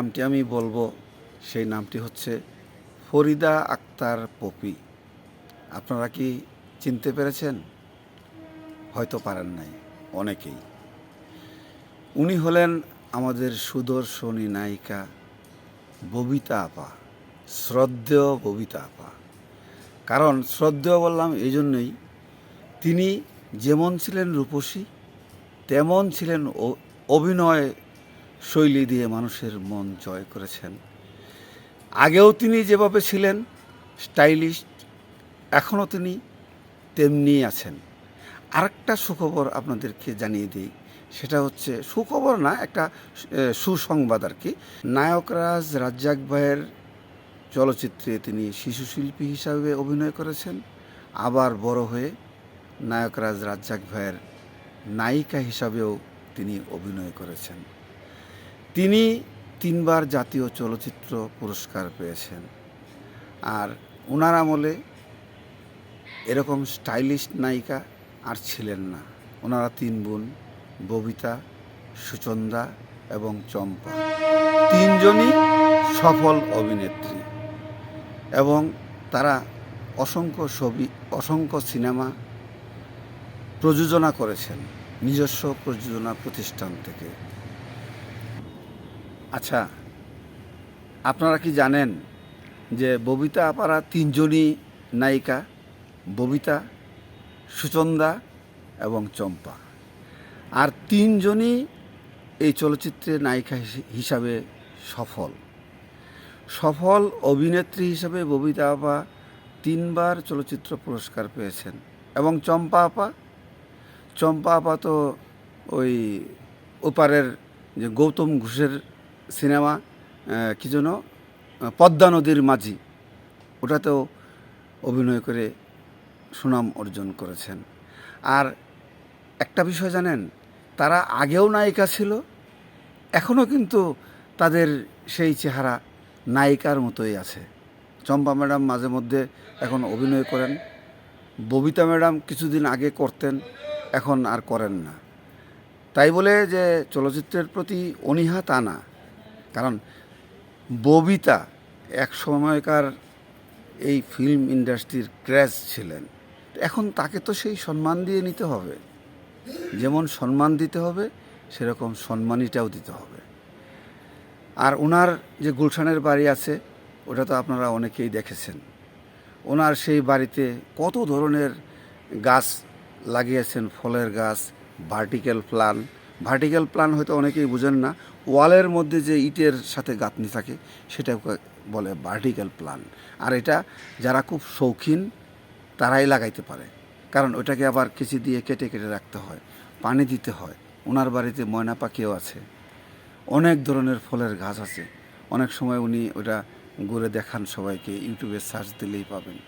নামটি আমি বলব, সেই নামটি হচ্ছে ফরিদা আক্তার পপি। আপনারা কি চিনতে পেরেছেন? হয়তো পারেন নাই, অনেকেই। উনি হলেন আমাদের সুদর্শনী নায়িকা ববিতা আপা, শ্রদ্ধেয় ববিতা আপা। কারণ শ্রদ্ধেয় বললাম এই জন্যই, তিনি যেমন ছিলেন রূপসী, তেমন ছিলেন অভিনয় শৈলী দিয়ে মানুষের মন জয় করেছেন। আগেও তিনি যেভাবে ছিলেন স্টাইলিশ এখনও তিনি তেমনি আছেন। আরেকটা সুখবর আপনাদেরকে জানিয়ে দিই, সেটা হচ্ছে সুখবর না, একটা সুসংবাদ আর কি। নায়করাজ রাজ্জাক ভাইয়ের চলচ্চিত্রে তিনি শিশু শিল্পী হিসাবে অভিনয় করেছেন। আবার বড় হয়ে নায়করাজ রাজ্জাক ভাইয়ের নায়িকা হিসাবেও তিনি অভিনয় করেছেন। তিনি তিনবার জাতীয় চলচ্চিত্র পুরস্কার পেয়েছেন। আর ওনার আমলে এরকম স্টাইলিশ নায়িকা আর ছিলেন না। ওনারা তিন বোন, ববিতা, সুচন্দা এবং চম্পা। তিনজনই সফল অভিনেত্রী এবং তারা অসংখ্য ছবি, অসংখ্য সিনেমা প্রযোজনা করেছেন। নিজস্ব প্রযোজনা প্রতিষ্ঠান থেকে। আচ্ছা আপনারা কি জানেন যে ববিতা আপারা তিনজনই নায়িকা? ববিতা, সুচন্দা এবং চম্পা। আর তিনজনই এই চলচ্চিত্রে নায়িকা হিসে- হিসাবে সফল। সফল অভিনেত্রী হিসাবে ববিতা আপা তিনবার চলচ্চিত্র পুরস্কার পেয়েছেন। এবং চম্পা আপা চম্পা আপা তো ওই ওপারের যে গৌতম ঘোষের সিনেমা কি যেন পদ্মা নদীর মাঝি, ওটাতেও অভিনয় করে সুনাম অর্জন করেছেন। আর একটা বিষয় জানেন, তারা আগেও নায়িকা ছিল এখনও কিন্তু তাদের সেই চেহারা নায়িকার মতোই আছে। চম্পা ম্যাডাম মাঝে মধ্যে এখন অভিনয় করেন, ববিতা ম্যাডাম কিছুদিন আগে করতেন, এখন আর করেন না। তাই বলে যে চলচ্চিত্রের প্রতি অনীহা তা না। কারণ ববিতা এক সময়কার এই ফিল্ম ইন্ডাস্ট্রির ক্র্যাশ ছিলেন। এখন তাকে তো সেই সম্মান দিয়ে নিতে হবে। যেমন সম্মান দিতে হবে, সেরকম সম্মানীটাও দিতে হবে। আর ওনার যে গুলশানের বাড়ি আছে, ওটা তো আপনারা অনেকেই দেখেছেন। ওনার সেই বাড়িতে কত ধরনের গাছ লাগিয়েছেন, ফলের গাছ ভার্টিক্যাল প্লান ভার্টিক্যাল প্লান হয়তো অনেকেই বুঝেন না। ওয়ালের মধ্যে যে ইটের সাথে গাঁথনি থাকে, সেটাকে বলে ভার্টিক্যাল প্লান আর এটা যারা খুব শৌখিন, তারাই লাগাইতে পারে। কারণ ওটাকে আবার কেচি দিয়ে কেটে কেটে রাখতে হয়, পানি দিতে হয়। ওনার বাড়িতে ময়না পাখিও আছে। অনেক ধরনের ফলের গাছ আছে। অনেক সময় উনি ওটা ঘুরে দেখান সবাইকে, ইউটিউবে সার্চ দিলেই পাবেন।